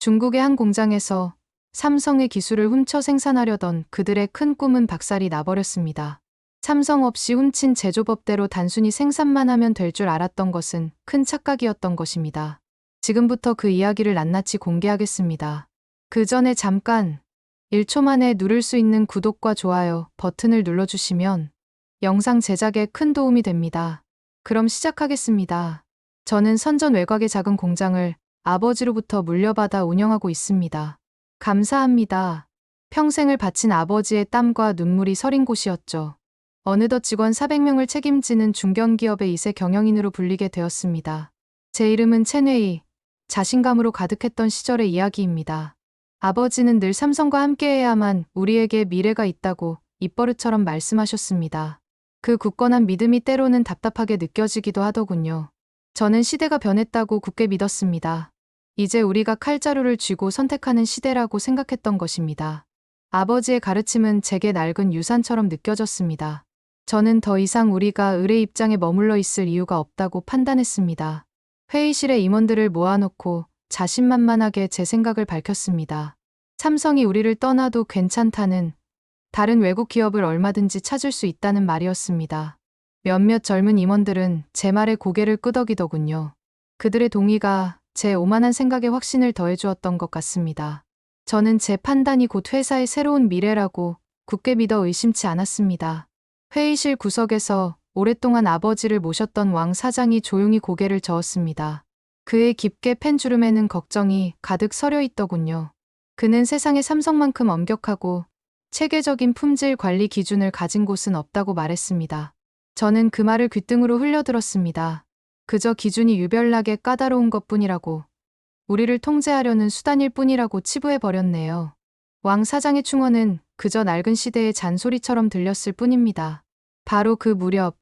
중국의 한 공장에서 삼성의 기술을 훔쳐 생산하려던 그들의 큰 꿈은 박살이 나버렸습니다. 삼성 없이 훔친 제조법대로 단순히 생산만 하면 될 줄 알았던 것은 큰 착각이었던 것입니다. 지금부터 그 이야기를 낱낱이 공개하겠습니다. 그 전에 잠깐 1초 만에 누를 수 있는 구독과 좋아요 버튼을 눌러주시면 영상 제작에 큰 도움이 됩니다. 그럼 시작하겠습니다. 저는 선전 외곽의 작은 공장을 아버지로부터 물려받아 운영하고 있습니다. 감사합니다. 평생을 바친 아버지의 땀과 눈물이 서린 곳이었죠. 어느덧 직원 400명을 책임지는 중견기업의 2세 경영인으로 불리게 되었습니다. 제 이름은 첸웨이, 자신감으로 가득했던 시절의 이야기입니다. 아버지는 늘 삼성과 함께해야만 우리에게 미래가 있다고 입버릇처럼 말씀하셨습니다. 그 굳건한 믿음이 때로는 답답하게 느껴지기도 하더군요. 저는 시대가 변했다고 굳게 믿었습니다. 이제 우리가 칼자루를 쥐고 선택하는 시대라고 생각했던 것입니다. 아버지의 가르침은 제게 낡은 유산처럼 느껴졌습니다. 저는 더 이상 우리가 의뢰 입장에 머물러 있을 이유가 없다고 판단했습니다. 회의실에 임원들을 모아놓고 자신만만하게 제 생각을 밝혔습니다. 삼성이 우리를 떠나도 괜찮다는 다른 외국 기업을 얼마든지 찾을 수 있다는 말이었습니다. 몇몇 젊은 임원들은 제 말에 고개를 끄덕이더군요. 그들의 동의가 제 오만한 생각에 확신을 더해주었던 것 같습니다. 저는 제 판단이 곧 회사의 새로운 미래라고 굳게 믿어 의심치 않았습니다. 회의실 구석에서 오랫동안 아버지를 모셨던 왕 사장이 조용히 고개를 저었습니다. 그의 깊게 펜주름에는 걱정이 가득 서려 있더군요. 그는 세상에 삼성만큼 엄격하고 체계적인 품질 관리 기준을 가진 곳은 없다고 말했습니다. 저는 그 말을 귓등으로 흘려들었습니다. 그저 기준이 유별나게 까다로운 것 뿐이라고. 우리를 통제하려는 수단일 뿐이라고 치부해 버렸네요. 왕 사장의 충언은 그저 낡은 시대의 잔소리처럼 들렸을 뿐입니다. 바로 그 무렵,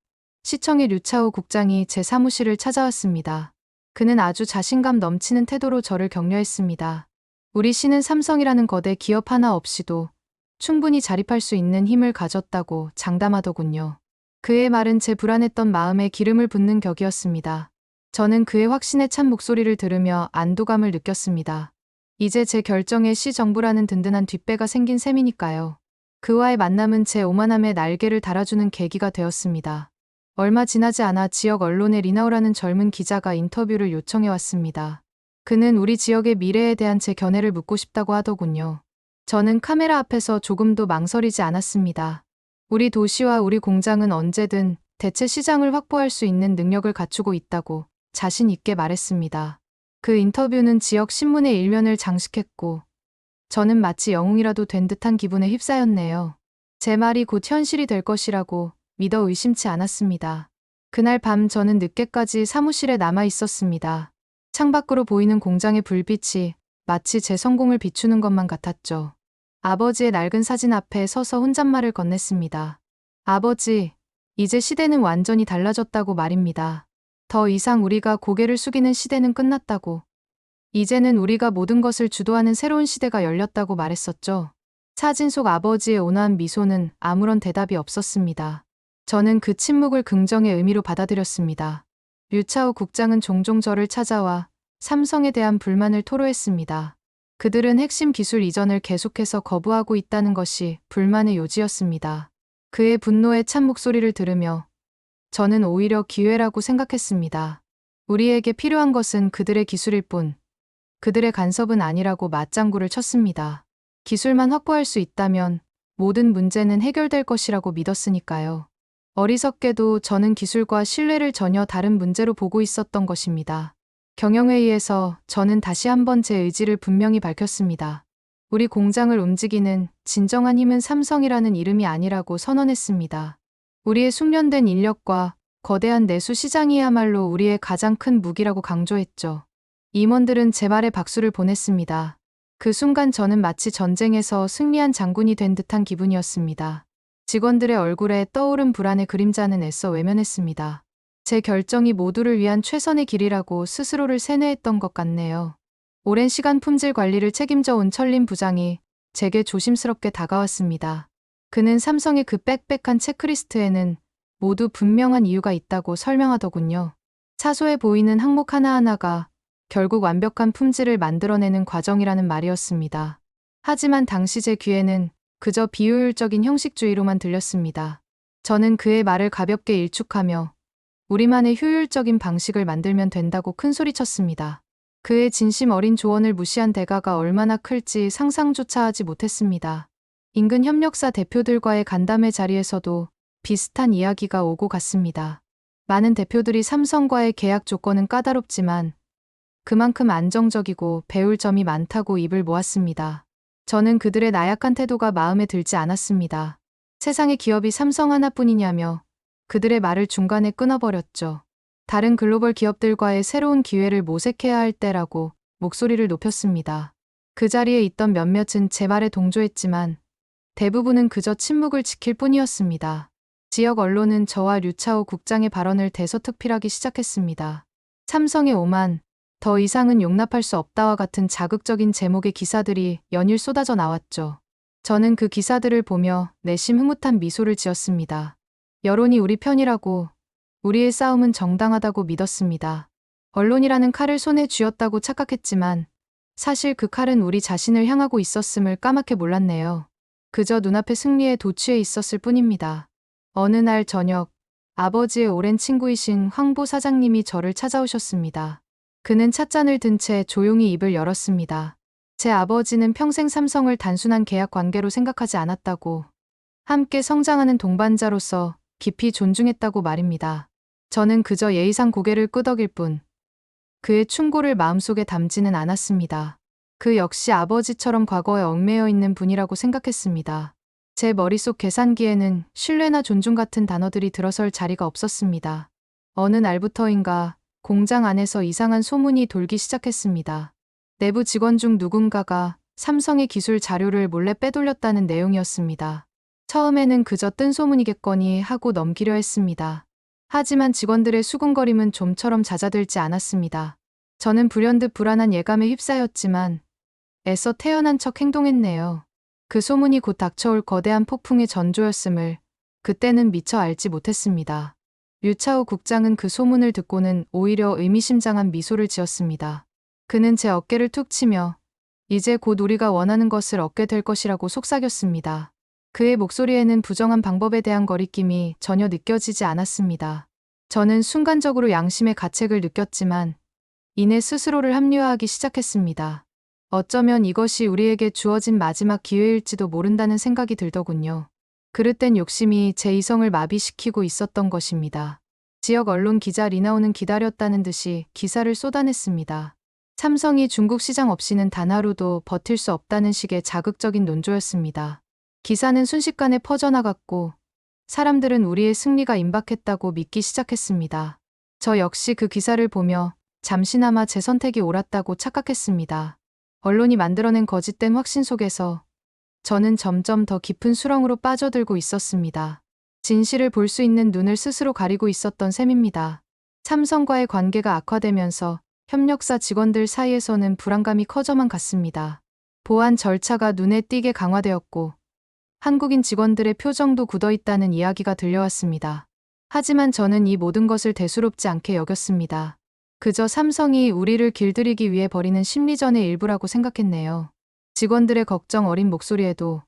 시청의 류차우 국장이 제 사무실을 찾아왔습니다. 그는 아주 자신감 넘치는 태도로 저를 격려했습니다. 우리 씨는 삼성이라는 거대 기업 하나 없이도 충분히 자립할 수 있는 힘을 가졌다고 장담하더군요. 그의 말은 제 불안했던 마음에 기름을 붓는 격이었습니다. 저는 그의 확신에 찬 목소리를 들으며 안도감을 느꼈습니다. 이제 제 결정에 시 정부라는 든든한 뒷배가 생긴 셈이니까요. 그와의 만남은 제 오만함에 날개를 달아주는 계기가 되었습니다. 얼마 지나지 않아 지역 언론의 리나우라는 젊은 기자가 인터뷰를 요청해 왔습니다. 그는 우리 지역의 미래에 대한 제 견해를 묻고 싶다고 하더군요. 저는 카메라 앞에서 조금도 망설이지 않았습니다. 우리 도시와 우리 공장은 언제든 대체 시장을 확보할 수 있는 능력을 갖추고 있다고 자신 있게 말했습니다. 그 인터뷰는 지역 신문의 일면을 장식했고 저는 마치 영웅이라도 된 듯한 기분에 휩싸였네요. 제 말이 곧 현실이 될 것이라고 믿어 의심치 않았습니다. 그날 밤 저는 늦게까지 사무실에 남아 있었습니다. 창밖으로 보이는 공장의 불빛이 마치 제 성공을 비추는 것만 같았죠. 아버지의 낡은 사진 앞에 서서 혼잣말을 건넸습니다. 아버지, 이제 시대는 완전히 달라졌다고 말입니다. 더 이상 우리가 고개를 숙이는 시대는 끝났다고. 이제는 우리가 모든 것을 주도하는 새로운 시대가 열렸다고 말했었죠. 사진 속 아버지의 온화한 미소는 아무런 대답이 없었습니다. 저는 그 침묵을 긍정의 의미로 받아들였습니다. 류차우 국장은 종종 저를 찾아와 삼성에 대한 불만을 토로했습니다. 그들은 핵심 기술 이전을 계속해서 거부하고 있다는 것이 불만의 요지였습니다. 그의 분노에 찬 목소리를 들으며 저는 오히려 기회라고 생각했습니다. 우리에게 필요한 것은 그들의 기술일 뿐, 그들의 간섭은 아니라고 맞장구를 쳤습니다. 기술만 확보할 수 있다면 모든 문제는 해결될 것이라고 믿었으니까요. 어리석게도 저는 기술과 신뢰를 전혀 다른 문제로 보고 있었던 것입니다. 경영회의에서 저는 다시 한번 제 의지를 분명히 밝혔습니다. 우리 공장을 움직이는 진정한 힘은 삼성이라는 이름이 아니라고 선언했습니다. 우리의 숙련된 인력과 거대한 내수 시장이야말로 우리의 가장 큰 무기라고 강조했죠. 임원들은 제 말에 박수를 보냈습니다. 그 순간 저는 마치 전쟁에서 승리한 장군이 된 듯한 기분이었습니다. 직원들의 얼굴에 떠오른 불안의 그림자는 애써 외면했습니다. 제 결정이 모두를 위한 최선의 길이라고 스스로를 세뇌했던 것 같네요. 오랜 시간 품질 관리를 책임져 온 철림 부장이 제게 조심스럽게 다가왔습니다. 그는 삼성의 그 빽빽한 체크리스트에는 모두 분명한 이유가 있다고 설명하더군요. 사소해 보이는 항목 하나하나가 결국 완벽한 품질을 만들어내는 과정이라는 말이었습니다. 하지만 당시 제 귀에는 그저 비효율적인 형식주의로만 들렸습니다. 저는 그의 말을 가볍게 일축하며 우리만의 효율적인 방식을 만들면 된다고 큰 소리쳤습니다. 그의 진심 어린 조언을 무시한 대가가 얼마나 클지 상상조차 하지 못했습니다. 인근 협력사 대표들과의 간담회 자리에서도 비슷한 이야기가 오고 갔습니다. 많은 대표들이 삼성과의 계약 조건은 까다롭지만 그만큼 안정적이고 배울 점이 많다고 입을 모았습니다. 저는 그들의 나약한 태도가 마음에 들지 않았습니다. 세상의 기업이 삼성 하나뿐이냐며 그들의 말을 중간에 끊어버렸죠. 다른 글로벌 기업들과의 새로운 기회를 모색해야 할 때라고 목소리를 높였습니다. 그 자리에 있던 몇몇은 제 말에 동조했지만 대부분은 그저 침묵을 지킬 뿐이었습니다. 지역 언론은 저와 류차오 국장의 발언을 대서특필하기 시작했습니다. 삼성의 오만, 더 이상은 용납할 수 없다와 같은 자극적인 제목의 기사들이 연일 쏟아져 나왔죠. 저는 그 기사들을 보며 내심 흐뭇한 미소를 지었습니다. 여론이 우리 편이라고, 우리의 싸움은 정당하다고 믿었습니다. 언론이라는 칼을 손에 쥐었다고 착각했지만 사실 그 칼은 우리 자신을 향하고 있었음을 까맣게 몰랐네요. 그저 눈앞의 승리에 도취해 있었을 뿐입니다. 어느 날 저녁, 아버지의 오랜 친구이신 황보 사장님이 저를 찾아오셨습니다. 그는 찻잔을 든 채 조용히 입을 열었습니다. 제 아버지는 평생 삼성을 단순한 계약 관계로 생각하지 않았다고, 함께 성장하는 동반자로서 깊이 존중했다고 말입니다. 저는 그저 예의상 고개를 끄덕일 뿐, 그의 충고를 마음속에 담지는 않았습니다. 그 역시 아버지처럼 과거에 얽매여 있는 분이라고 생각했습니다. 제 머릿속 계산기에는 신뢰나 존중 같은 단어들이 들어설 자리가 없었습니다. 어느 날부터인가 공장 안에서 이상한 소문이 돌기 시작했습니다. 내부 직원 중 누군가가 삼성의 기술 자료를 몰래 빼돌렸다는 내용이었습니다. 처음에는 그저 뜬 소문이겠거니 하고 넘기려 했습니다. 하지만 직원들의 수군거림은 좀처럼 잦아들지 않았습니다. 저는 불현듯 불안한 예감에 휩싸였지만 애써 태연한 척 행동했네요. 그 소문이 곧 닥쳐올 거대한 폭풍의 전조였음을 그때는 미처 알지 못했습니다. 류차우 국장은 그 소문을 듣고는 오히려 의미심장한 미소를 지었습니다. 그는 제 어깨를 툭 치며 이제 곧 우리가 원하는 것을 얻게 될 것이라고 속삭였습니다. 그의 목소리에는 부정한 방법에 대한 거리낌이 전혀 느껴지지 않았습니다. 저는 순간적으로 양심의 가책을 느꼈지만 이내 스스로를 합리화하기 시작했습니다. 어쩌면 이것이 우리에게 주어진 마지막 기회일지도 모른다는 생각이 들더군요. 그릇된 욕심이 제 이성을 마비시키고 있었던 것입니다. 지역 언론 기자 리나오는 기다렸다는 듯이 기사를 쏟아냈습니다. 삼성이 중국 시장 없이는 단 하루도 버틸 수 없다는 식의 자극적인 논조였습니다. 기사는 순식간에 퍼져나갔고 사람들은 우리의 승리가 임박했다고 믿기 시작했습니다. 저 역시 그 기사를 보며 잠시나마 제 선택이 옳았다고 착각했습니다. 언론이 만들어낸 거짓된 확신 속에서 저는 점점 더 깊은 수렁으로 빠져들고 있었습니다. 진실을 볼 수 있는 눈을 스스로 가리고 있었던 셈입니다. 삼성과의 관계가 악화되면서 협력사 직원들 사이에서는 불안감이 커져만 갔습니다. 보안 절차가 눈에 띄게 강화되었고 한국인 직원들의 표정도 굳어 있다는 이야기가 들려왔습니다. 하지만 저는 이 모든 것을 대수롭지 않게 여겼습니다. 그저 삼성이 우리를 길들이기 위해 벌이는 심리전의 일부라고 생각했네요. 직원들의 걱정 어린 목소리에도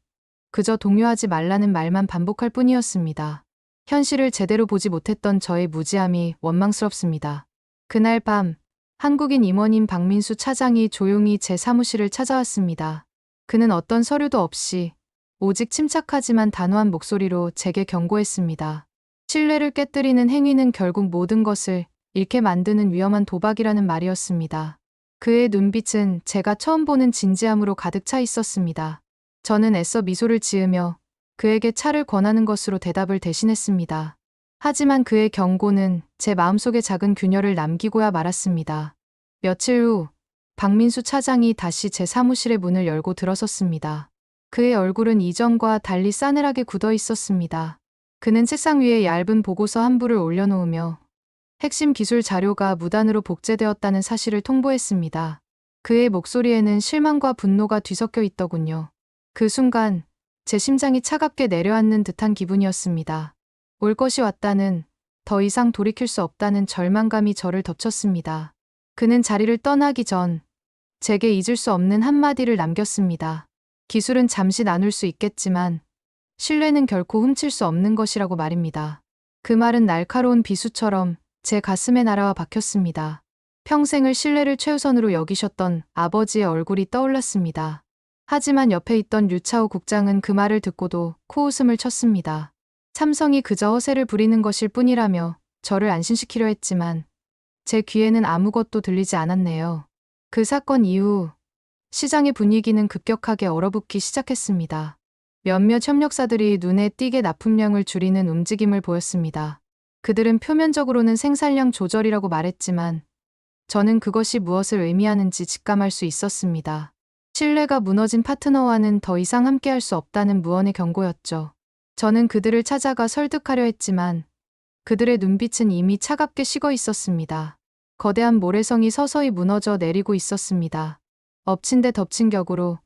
그저 동요하지 말라는 말만 반복할 뿐이었습니다. 현실을 제대로 보지 못했던 저의 무지함이 원망스럽습니다. 그날 밤 한국인 임원인 박민수 차장이 조용히 제 사무실을 찾아왔습니다. 그는 어떤 서류도 없이 오직 침착하지만 단호한 목소리로 제게 경고했습니다. 신뢰를 깨뜨리는 행위는 결국 모든 것을 잃게 만드는 위험한 도박이라는 말이었습니다. 그의 눈빛은 제가 처음 보는 진지함으로 가득 차 있었습니다. 저는 애써 미소를 지으며 그에게 차를 권하는 것으로 대답을 대신했습니다. 하지만 그의 경고는 제 마음속에 작은 균열을 남기고야 말았습니다. 며칠 후 박민수 차장이 다시 제 사무실의 문을 열고 들어섰습니다. 그의 얼굴은 이전과 달리 싸늘하게 굳어 있었습니다. 그는 책상 위에 얇은 보고서 한 부를 올려놓으며 핵심 기술 자료가 무단으로 복제되었다는 사실을 통보했습니다. 그의 목소리에는 실망과 분노가 뒤섞여 있더군요. 그 순간 제 심장이 차갑게 내려앉는 듯한 기분이었습니다. 올 것이 왔다는 더 이상 돌이킬 수 없다는 절망감이 저를 덮쳤습니다. 그는 자리를 떠나기 전 제게 잊을 수 없는 한마디를 남겼습니다. 기술은 잠시 나눌 수 있겠지만 신뢰는 결코 훔칠 수 없는 것이라고 말입니다. 그 말은 날카로운 비수처럼 제 가슴에 날아와 박혔습니다. 평생을 신뢰를 최우선으로 여기셨던 아버지의 얼굴이 떠올랐습니다. 하지만 옆에 있던 류차오 국장은 그 말을 듣고도 코웃음을 쳤습니다. 삼성이 그저 허세를 부리는 것일 뿐이라며 저를 안심시키려 했지만 제 귀에는 아무것도 들리지 않았네요. 그 사건 이후 시장의 분위기는 급격하게 얼어붙기 시작했습니다. 몇몇 협력사들이 눈에 띄게 납품량을 줄이는 움직임을 보였습니다. 그들은 표면적으로는 생산량 조절이라고 말했지만 저는 그것이 무엇을 의미하는지 직감할 수 있었습니다. 신뢰가 무너진 파트너와는 더 이상 함께할 수 없다는 무언의 경고였죠. 저는 그들을 찾아가 설득하려 했지만 그들의 눈빛은 이미 차갑게 식어 있었습니다. 거대한 모래성이 서서히 무너져 내리고 있었습니다. 엎친 데 덮친 격으로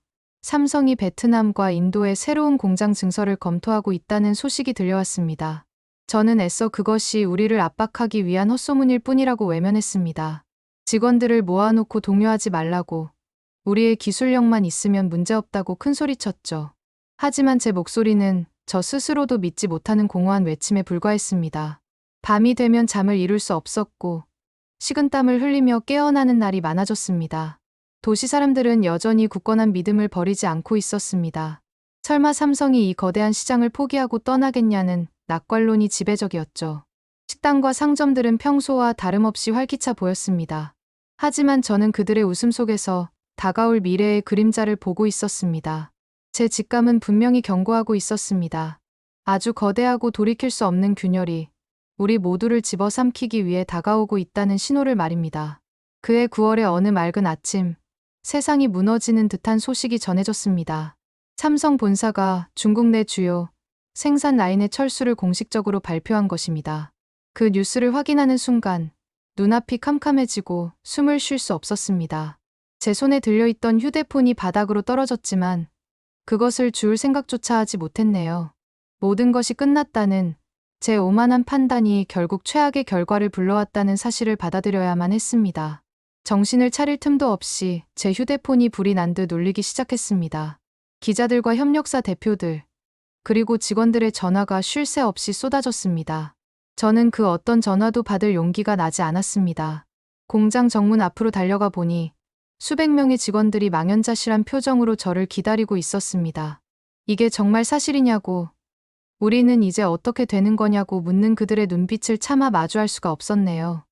삼성이 베트남과 인도의 새로운 공장 증설을 검토하고 있다는 소식이 들려왔습니다. 저는 애써 그것이 우리를 압박하기 위한 헛소문일 뿐이라고 외면했습니다. 직원들을 모아놓고 동요하지 말라고 우리의 기술력만 있으면 문제없다고 큰소리쳤죠. 하지만 제 목소리는 저 스스로도 믿지 못하는 공허한 외침에 불과했습니다. 밤이 되면 잠을 이룰 수 없었고 식은땀을 흘리며 깨어나는 날이 많아졌습니다. 도시 사람들은 여전히 굳건한 믿음을 버리지 않고 있었습니다. 설마 삼성이 이 거대한 시장을 포기하고 떠나겠냐는 낙관론이 지배적이었죠. 식당과 상점들은 평소와 다름없이 활기차 보였습니다. 하지만 저는 그들의 웃음 속에서 다가올 미래의 그림자를 보고 있었습니다. 제 직감은 분명히 경고하고 있었습니다. 아주 거대하고 돌이킬 수 없는 균열이 우리 모두를 집어삼키기 위해 다가오고 있다는 신호를 말입니다. 그해 9월의 어느 맑은 아침, 세상이 무너지는 듯한 소식이 전해졌습니다. 삼성 본사가 중국 내 주요 생산 라인의 철수를 공식적으로 발표한 것입니다. 그 뉴스를 확인하는 순간 눈앞이 캄캄해지고 숨을 쉴 수 없었습니다. 제 손에 들려있던 휴대폰이 바닥으로 떨어졌지만 그것을 주울 생각조차 하지 못했네요. 모든 것이 끝났다는 제 오만한 판단이 결국 최악의 결과를 불러왔다는 사실을 받아들여야만 했습니다. 정신을 차릴 틈도 없이 제 휴대폰이 불이 난 듯 울리기 시작했습니다. 기자들과 협력사 대표들, 그리고 직원들의 전화가 쉴 새 없이 쏟아졌습니다. 저는 그 어떤 전화도 받을 용기가 나지 않았습니다. 공장 정문 앞으로 달려가 보니 수백 명의 직원들이 망연자실한 표정으로 저를 기다리고 있었습니다. 이게 정말 사실이냐고, 우리는 이제 어떻게 되는 거냐고 묻는 그들의 눈빛을 차마 마주할 수가 없었네요.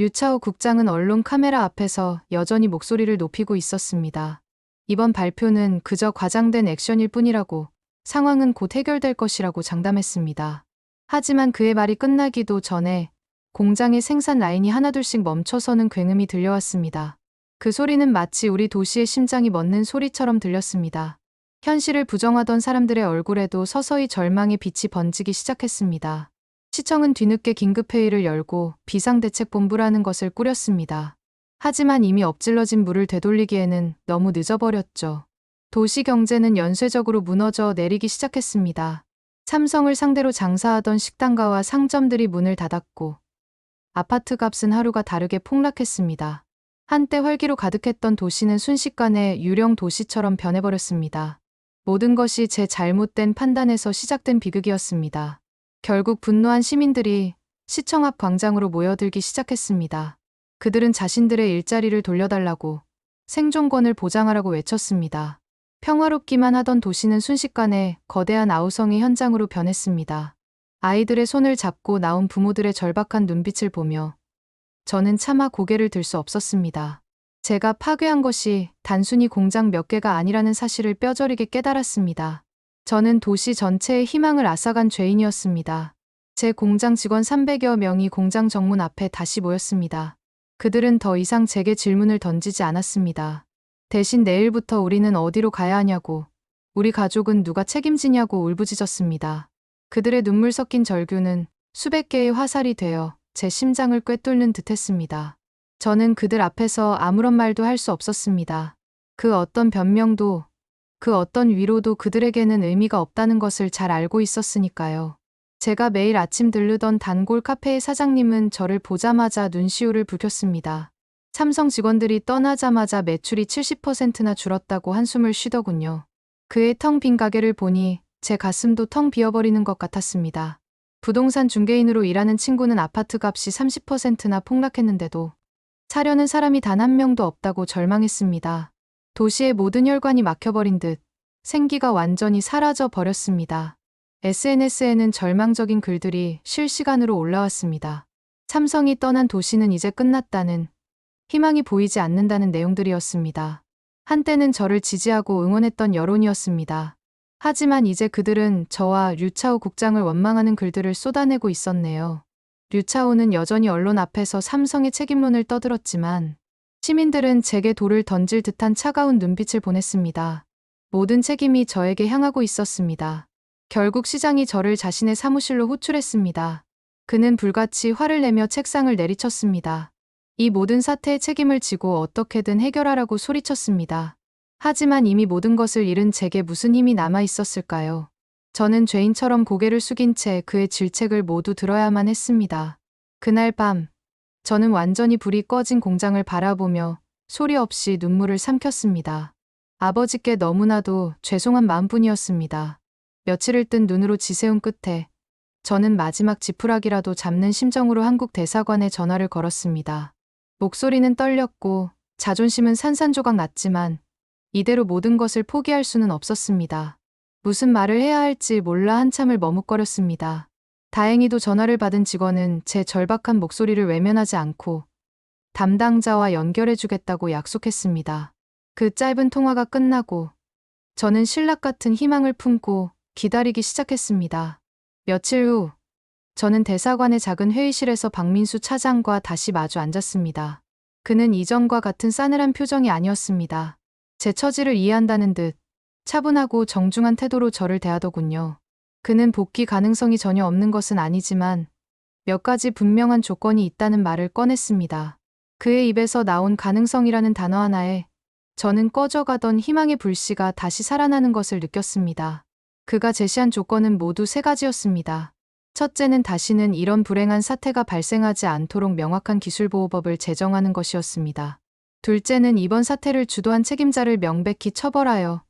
유차오 국장은 언론 카메라 앞에서 여전히 목소리를 높이고 있었습니다. 이번 발표는 그저 과장된 액션일 뿐이라고 상황은 곧 해결될 것이라고 장담했습니다. 하지만 그의 말이 끝나기도 전에 공장의 생산 라인이 하나둘씩 멈춰서는 굉음이 들려왔습니다. 그 소리는 마치 우리 도시의 심장이 멎는 소리처럼 들렸습니다. 현실을 부정하던 사람들의 얼굴에도 서서히 절망의 빛이 번지기 시작했습니다. 시청은 뒤늦게 긴급회의를 열고 비상대책본부라는 것을 꾸렸습니다. 하지만 이미 엎질러진 물을 되돌리기에는 너무 늦어버렸죠. 도시 경제는 연쇄적으로 무너져 내리기 시작했습니다. 삼성을 상대로 장사하던 식당가와 상점들이 문을 닫았고 아파트 값은 하루가 다르게 폭락했습니다. 한때 활기로 가득했던 도시는 순식간에 유령 도시처럼 변해버렸습니다. 모든 것이 제 잘못된 판단에서 시작된 비극이었습니다. 결국 분노한 시민들이 시청 앞 광장으로 모여들기 시작했습니다. 그들은 자신들의 일자리를 돌려달라고 생존권을 보장하라고 외쳤습니다. 평화롭기만 하던 도시는 순식간에 거대한 아우성의 현장으로 변했습니다. 아이들의 손을 잡고 나온 부모들의 절박한 눈빛을 보며 저는 차마 고개를 들 수 없었습니다. 제가 파괴한 것이 단순히 공장 몇 개가 아니라는 사실을 뼈저리게 깨달았습니다. 저는 도시 전체의 희망을 앗아간 죄인이었습니다. 제 공장 직원 300여 명이 공장 정문 앞에 다시 모였습니다. 그들은 더 이상 제게 질문을 던지지 않았습니다. 대신 내일부터 우리는 어디로 가야 하냐고, 우리 가족은 누가 책임지냐고 울부짖었습니다. 그들의 눈물 섞인 절규는 수백 개의 화살이 되어 제 심장을 꿰뚫는 듯 했습니다. 저는 그들 앞에서 아무런 말도 할 수 없었습니다. 그 어떤 변명도, 그 어떤 위로도 그들에게는 의미가 없다는 것을 잘 알고 있었으니까요. 제가 매일 아침 들르던 단골 카페의 사장님은 저를 보자마자 눈시울을 붉혔습니다. 삼성 직원들이 떠나자마자 매출이 70%나 줄었다고 한숨을 쉬더군요. 그의 텅 빈 가게를 보니 제 가슴도 텅 비어버리는 것 같았습니다. 부동산 중개인으로 일하는 친구는 아파트 값이 30%나 폭락했는데도 사려는 사람이 단 한 명도 없다고 절망했습니다. 도시의 모든 혈관이 막혀버린 듯 생기가 완전히 사라져 버렸습니다. SNS에는 절망적인 글들이 실시간으로 올라왔습니다. 삼성이 떠난 도시는 이제 끝났다는 희망이 보이지 않는다는 내용들이었습니다. 한때는 저를 지지하고 응원했던 여론이었습니다. 하지만 이제 그들은 저와 류차오 국장을 원망하는 글들을 쏟아내고 있었네요. 류차오는 여전히 언론 앞에서 삼성의 책임론을 떠들었지만 시민들은 제게 돌을 던질 듯한 차가운 눈빛을 보냈습니다. 모든 책임이 저에게 향하고 있었습니다. 결국 시장이 저를 자신의 사무실로 호출했습니다. 그는 불같이 화를 내며 책상을 내리쳤습니다. 이 모든 사태의 책임을 지고 어떻게든 해결하라고 소리쳤습니다. 하지만 이미 모든 것을 잃은 제게 무슨 힘이 남아 있었을까요? 저는 죄인처럼 고개를 숙인 채 그의 질책을 모두 들어야만 했습니다. 그날 밤, 저는 완전히 불이 꺼진 공장을 바라보며 소리 없이 눈물을 삼켰습니다. 아버지께 너무나도 죄송한 마음뿐이었습니다. 며칠을 뜬 눈으로 지새운 끝에 저는 마지막 지푸라기라도 잡는 심정으로 한국 대사관에 전화를 걸었습니다. 목소리는 떨렸고 자존심은 산산조각 났지만 이대로 모든 것을 포기할 수는 없었습니다. 무슨 말을 해야 할지 몰라 한참을 머뭇거렸습니다. 다행히도 전화를 받은 직원은 제 절박한 목소리를 외면하지 않고 담당자와 연결해주겠다고 약속했습니다. 그 짧은 통화가 끝나고 저는 신락 같은 희망을 품고 기다리기 시작했습니다. 며칠 후 저는 대사관의 작은 회의실에서 박민수 차장과 다시 마주 앉았습니다. 그는 이전과 같은 싸늘한 표정이 아니었습니다. 제 처지를 이해한다는 듯 차분하고 정중한 태도로 저를 대하더군요. 그는 복귀 가능성이 전혀 없는 것은 아니지만 몇 가지 분명한 조건이 있다는 말을 꺼냈습니다. 그의 입에서 나온 가능성이라는 단어 하나에 저는 꺼져가던 희망의 불씨가 다시 살아나는 것을 느꼈습니다. 그가 제시한 조건은 모두 세 가지였습니다. 첫째는 다시는 이런 불행한 사태가 발생하지 않도록 명확한 기술보호법을 제정하는 것이었습니다. 둘째는 이번 사태를 주도한 책임자를 명백히 처벌하여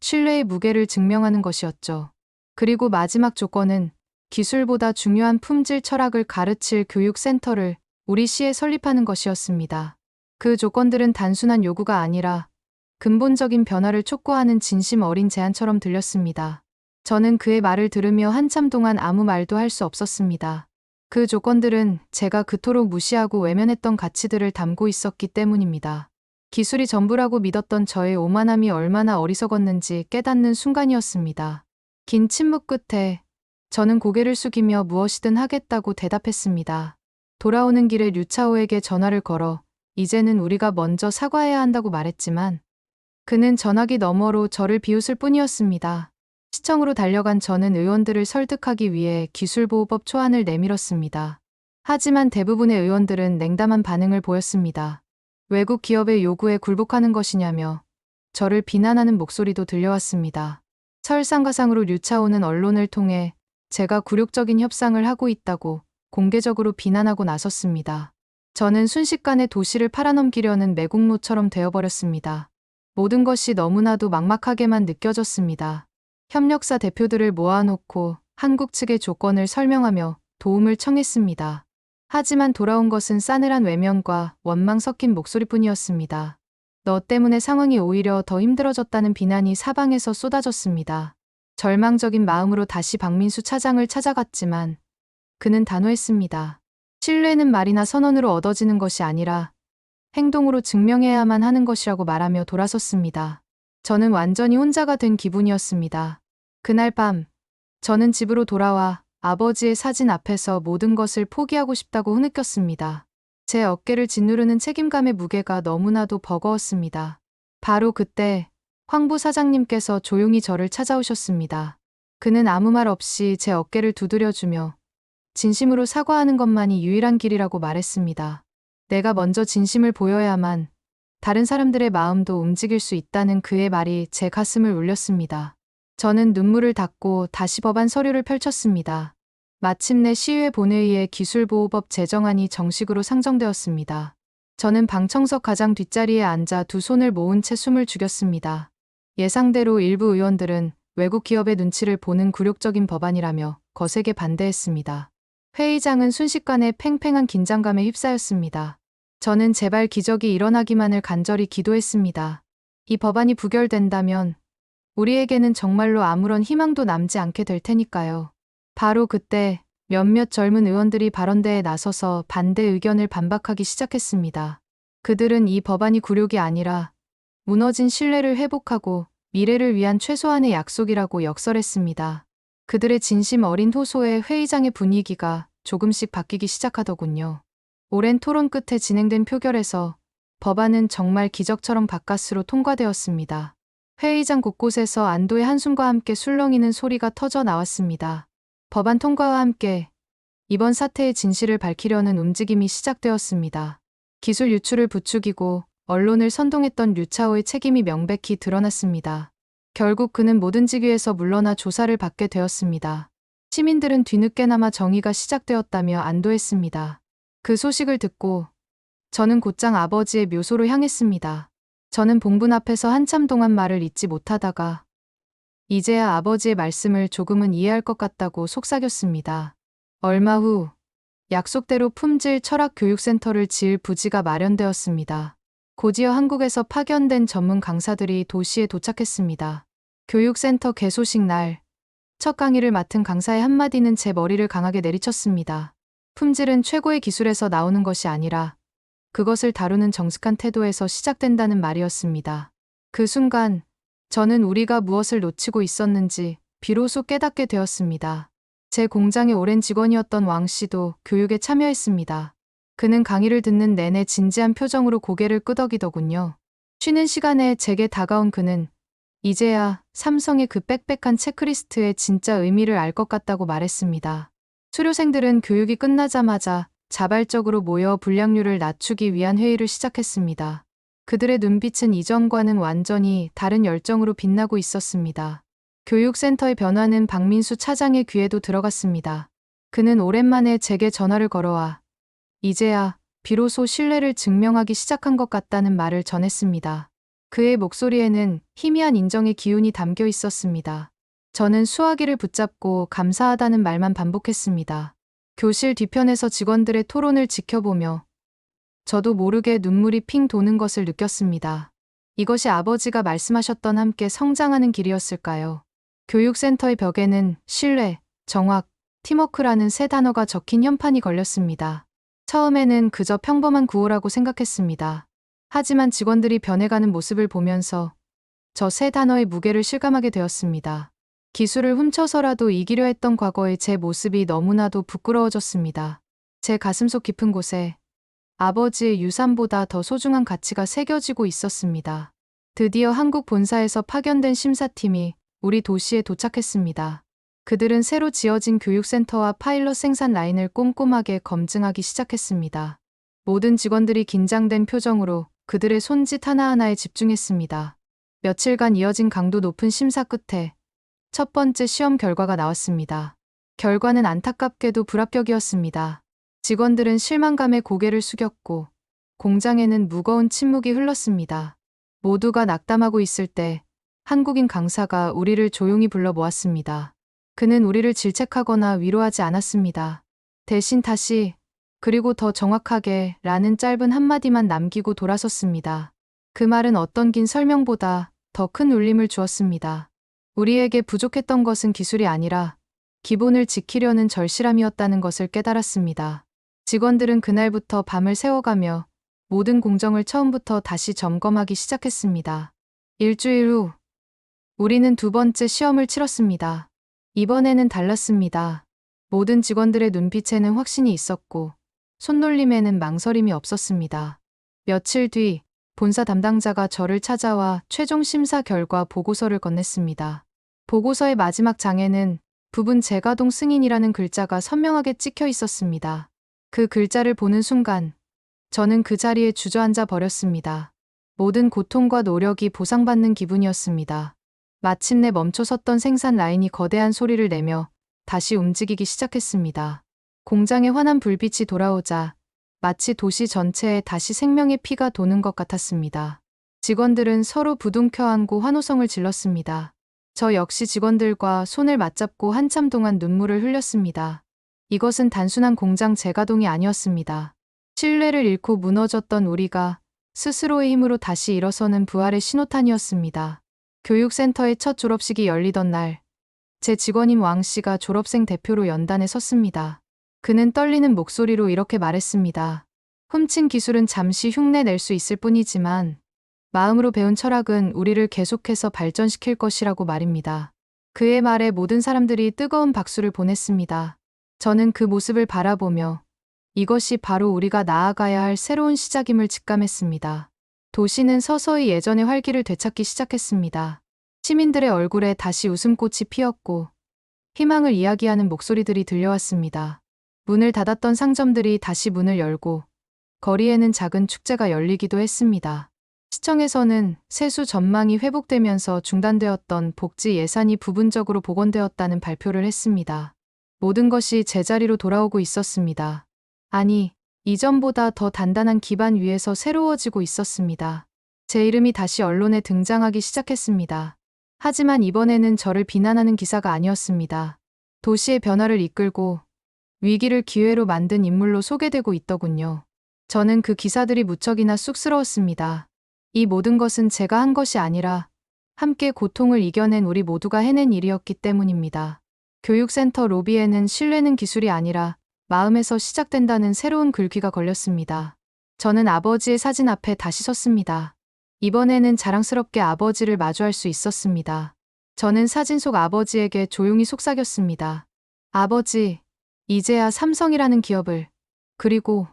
신뢰의 무게를 증명하는 것이었죠. 그리고 마지막 조건은 기술보다 중요한 품질 철학을 가르칠 교육센터를 우리 시에 설립하는 것이었습니다. 그 조건들은 단순한 요구가 아니라 근본적인 변화를 촉구하는 진심 어린 제안처럼 들렸습니다. 저는 그의 말을 들으며 한참 동안 아무 말도 할 수 없었습니다. 그 조건들은 제가 그토록 무시하고 외면했던 가치들을 담고 있었기 때문입니다. 기술이 전부라고 믿었던 저의 오만함이 얼마나 어리석었는지 깨닫는 순간이었습니다. 긴 침묵 끝에 저는 고개를 숙이며 무엇이든 하겠다고 대답했습니다. 돌아오는 길에 류차오에게 전화를 걸어 이제는 우리가 먼저 사과해야 한다고 말했지만 그는 전화기 너머로 저를 비웃을 뿐이었습니다. 시청으로 달려간 저는 의원들을 설득하기 위해 기술보호법 초안을 내밀었습니다. 하지만 대부분의 의원들은 냉담한 반응을 보였습니다. 외국 기업의 요구에 굴복하는 것이냐며 저를 비난하는 목소리도 들려왔습니다. 설상가상으로 류차오는 언론을 통해 제가 굴욕적인 협상을 하고 있다고 공개적으로 비난하고 나섰습니다. 저는 순식간에 도시를 팔아넘기려는 매국노처럼 되어버렸습니다. 모든 것이 너무나도 막막하게만 느껴졌습니다. 협력사 대표들을 모아놓고 한국 측의 조건을 설명하며 도움을 청했습니다. 하지만 돌아온 것은 싸늘한 외면과 원망 섞인 목소리뿐이었습니다. 너 때문에 상황이 오히려 더 힘들어졌다는 비난이 사방에서 쏟아졌습니다. 절망적인 마음으로 다시 박민수 차장을 찾아갔지만 그는 단호했습니다. 신뢰는 말이나 선언으로 얻어지는 것이 아니라 행동으로 증명해야만 하는 것이라고 말하며 돌아섰습니다. 저는 완전히 혼자가 된 기분이었습니다. 그날 밤, 저는 집으로 돌아와 아버지의 사진 앞에서 모든 것을 포기하고 싶다고 흐느꼈습니다. 제 어깨를 짓누르는 책임감의 무게가 너무나도 버거웠습니다. 바로 그때 황 부 사장님께서 조용히 저를 찾아오셨습니다. 그는 아무 말 없이 제 어깨를 두드려주며 진심으로 사과하는 것만이 유일한 길이라고 말했습니다. 내가 먼저 진심을 보여야만 다른 사람들의 마음도 움직일 수 있다는 그의 말이 제 가슴을 울렸습니다. 저는 눈물을 닦고 다시 법안 서류를 펼쳤습니다. 마침내 시의회 본회의에 기술보호법 제정안이 정식으로 상정되었습니다. 저는 방청석 가장 뒷자리에 앉아 두 손을 모은 채 숨을 죽였습니다. 예상대로 일부 의원들은 외국 기업의 눈치를 보는 굴욕적인 법안이라며 거세게 반대했습니다. 회의장은 순식간에 팽팽한 긴장감에 휩싸였습니다. 저는 제발 기적이 일어나기만을 간절히 기도했습니다. 이 법안이 부결된다면 우리에게는 정말로 아무런 희망도 남지 않게 될 테니까요. 바로 그때 몇몇 젊은 의원들이 발언대에 나서서 반대 의견을 반박하기 시작했습니다. 그들은 이 법안이 굴욕이 아니라 무너진 신뢰를 회복하고 미래를 위한 최소한의 약속이라고 역설했습니다. 그들의 진심 어린 호소에 회의장의 분위기가 조금씩 바뀌기 시작하더군요. 오랜 토론 끝에 진행된 표결에서 법안은 정말 기적처럼 바깥으로 통과되었습니다. 회의장 곳곳에서 안도의 한숨과 함께 술렁이는 소리가 터져 나왔습니다. 법안 통과와 함께 이번 사태의 진실을 밝히려는 움직임이 시작되었습니다. 기술 유출을 부추기고 언론을 선동했던 류차오의 책임이 명백히 드러났습니다. 결국 그는 모든 직위에서 물러나 조사를 받게 되었습니다. 시민들은 뒤늦게나마 정의가 시작되었다며 안도했습니다. 그 소식을 듣고 저는 곧장 아버지의 묘소로 향했습니다. 저는 봉분 앞에서 한참 동안 말을 잇지 못하다가 이제야 아버지의 말씀을 조금은 이해할 것 같다고 속삭였습니다. 얼마 후 약속대로 품질 철학 교육센터를 지을 부지가 마련되었습니다. 곧이어 한국에서 파견된 전문 강사들이 도시에 도착했습니다. 교육센터 개소식 날, 첫 강의를 맡은 강사의 한마디는 제 머리를 강하게 내리쳤습니다. 품질은 최고의 기술에서 나오는 것이 아니라 그것을 다루는 정숙한 태도에서 시작된다는 말이었습니다. 그 순간 저는 우리가 무엇을 놓치고 있었는지 비로소 깨닫게 되었습니다. 제 공장의 오랜 직원이었던 왕 씨도 교육에 참여했습니다. 그는 강의를 듣는 내내 진지한 표정으로 고개를 끄덕이더군요. 쉬는 시간에 제게 다가온 그는 이제야 삼성의 그 빽빽한 체크리스트의 진짜 의미를 알 것 같다고 말했습니다. 수료생들은 교육이 끝나자마자 자발적으로 모여 분량률을 낮추기 위한 회의를 시작했습니다. 그들의 눈빛은 이전과는 완전히 다른 열정으로 빛나고 있었습니다. 교육센터의 변화는 박민수 차장의 귀에도 들어갔습니다. 그는 오랜만에 제게 전화를 걸어와 이제야 비로소 신뢰를 증명하기 시작한 것 같다는 말을 전했습니다. 그의 목소리에는 희미한 인정의 기운이 담겨 있었습니다. 저는 수화기를 붙잡고 감사하다는 말만 반복했습니다. 교실 뒤편에서 직원들의 토론을 지켜보며 저도 모르게 눈물이 핑 도는 것을 느꼈습니다. 이것이 아버지가 말씀하셨던 함께 성장하는 길이었을까요? 교육센터의 벽에는 신뢰, 정확, 팀워크라는 세 단어가 적힌 현판이 걸렸습니다. 처음에는 그저 평범한 구호라고 생각했습니다. 하지만 직원들이 변해가는 모습을 보면서 저 세 단어의 무게를 실감하게 되었습니다. 기술을 훔쳐서라도 이기려 했던 과거의 제 모습이 너무나도 부끄러워졌습니다. 제 가슴속 깊은 곳에 아버지의 유산보다 더 소중한 가치가 새겨지고 있었습니다. 드디어 한국 본사에서 파견된 심사팀이 우리 도시에 도착했습니다. 그들은 새로 지어진 교육센터와 파일럿 생산 라인을 꼼꼼하게 검증하기 시작했습니다. 모든 직원들이 긴장된 표정으로 그들의 손짓 하나하나에 집중했습니다. 며칠간 이어진 강도 높은 심사 끝에 첫 번째 시험 결과가 나왔습니다. 결과는 안타깝게도 불합격이었습니다. 직원들은 실망감에 고개를 숙였고 공장에는 무거운 침묵이 흘렀습니다. 모두가 낙담하고 있을 때 한국인 강사가 우리를 조용히 불러 모았습니다. 그는 우리를 질책하거나 위로하지 않았습니다. 대신 다시 그리고 더 정확하게 라는 짧은 한마디만 남기고 돌아섰습니다. 그 말은 어떤 긴 설명보다 더 큰 울림을 주었습니다. 우리에게 부족했던 것은 기술이 아니라 기본을 지키려는 절실함이었다는 것을 깨달았습니다. 직원들은 그날부터 밤을 새워가며 모든 공정을 처음부터 다시 점검하기 시작했습니다. 일주일 후, 우리는 두 번째 시험을 치렀습니다. 이번에는 달랐습니다. 모든 직원들의 눈빛에는 확신이 있었고, 손놀림에는 망설임이 없었습니다. 며칠 뒤, 본사 담당자가 저를 찾아와 최종 심사 결과 보고서를 건넸습니다. 보고서의 마지막 장에는 부분 재가동 승인이라는 글자가 선명하게 찍혀 있었습니다. 그 글자를 보는 순간 저는 그 자리에 주저앉아 버렸습니다. 모든 고통과 노력이 보상받는 기분이었습니다. 마침내 멈춰 섰던 생산 라인이 거대한 소리를 내며 다시 움직이기 시작했습니다. 공장에 환한 불빛이 돌아오자 마치 도시 전체에 다시 생명의 피가 도는 것 같았습니다. 직원들은 서로 부둥켜 안고 환호성을 질렀습니다. 저 역시 직원들과 손을 맞잡고 한참 동안 눈물을 흘렸습니다. 이것은 단순한 공장 재가동이 아니었습니다. 신뢰를 잃고 무너졌던 우리가 스스로의 힘으로 다시 일어서는 부활의 신호탄이었습니다. 교육센터의 첫 졸업식이 열리던 날, 제 직원인 왕 씨가 졸업생 대표로 연단에 섰습니다. 그는 떨리는 목소리로 이렇게 말했습니다. 훔친 기술은 잠시 흉내 낼 수 있을 뿐이지만 마음으로 배운 철학은 우리를 계속해서 발전시킬 것이라고 말입니다. 그의 말에 모든 사람들이 뜨거운 박수를 보냈습니다. 저는 그 모습을 바라보며 이것이 바로 우리가 나아가야 할 새로운 시작임을 직감했습니다. 도시는 서서히 예전의 활기를 되찾기 시작했습니다. 시민들의 얼굴에 다시 웃음꽃이 피었고 희망을 이야기하는 목소리들이 들려왔습니다. 문을 닫았던 상점들이 다시 문을 열고 거리에는 작은 축제가 열리기도 했습니다. 시청에서는 세수 전망이 회복되면서 중단되었던 복지 예산이 부분적으로 복원되었다는 발표를 했습니다. 모든 것이 제자리로 돌아오고 있었습니다. 아니, 이전보다 더 단단한 기반 위에서 새로워지고 있었습니다. 제 이름이 다시 언론에 등장하기 시작했습니다. 하지만 이번에는 저를 비난하는 기사가 아니었습니다. 도시의 변화를 이끌고 위기를 기회로 만든 인물로 소개되고 있더군요. 저는 그 기사들이 무척이나 쑥스러웠습니다. 이 모든 것은 제가 한 것이 아니라 함께 고통을 이겨낸 우리 모두가 해낸 일이었기 때문입니다. 교육센터 로비에는 신뢰는 기술이 아니라 마음에서 시작된다는 새로운 글귀가 걸렸습니다. 저는 아버지의 사진 앞에 다시 섰습니다. 이번에는 자랑스럽게 아버지를 마주할 수 있었습니다. 저는 사진 속 아버지에게 조용히 속삭였습니다. 아버지, 이제야 삼성이라는 기업을, 그리고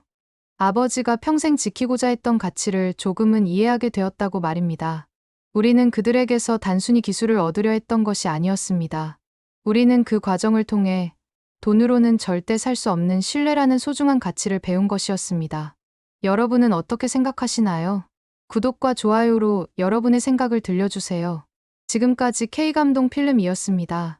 아버지가 평생 지키고자 했던 가치를 조금은 이해하게 되었다고 말입니다. 우리는 그들에게서 단순히 기술을 얻으려 했던 것이 아니었습니다. 우리는 그 과정을 통해 돈으로는 절대 살 수 없는 신뢰라는 소중한 가치를 배운 것이었습니다. 여러분은 어떻게 생각하시나요? 구독과 좋아요로 여러분의 생각을 들려주세요. 지금까지 K감동 필름이었습니다.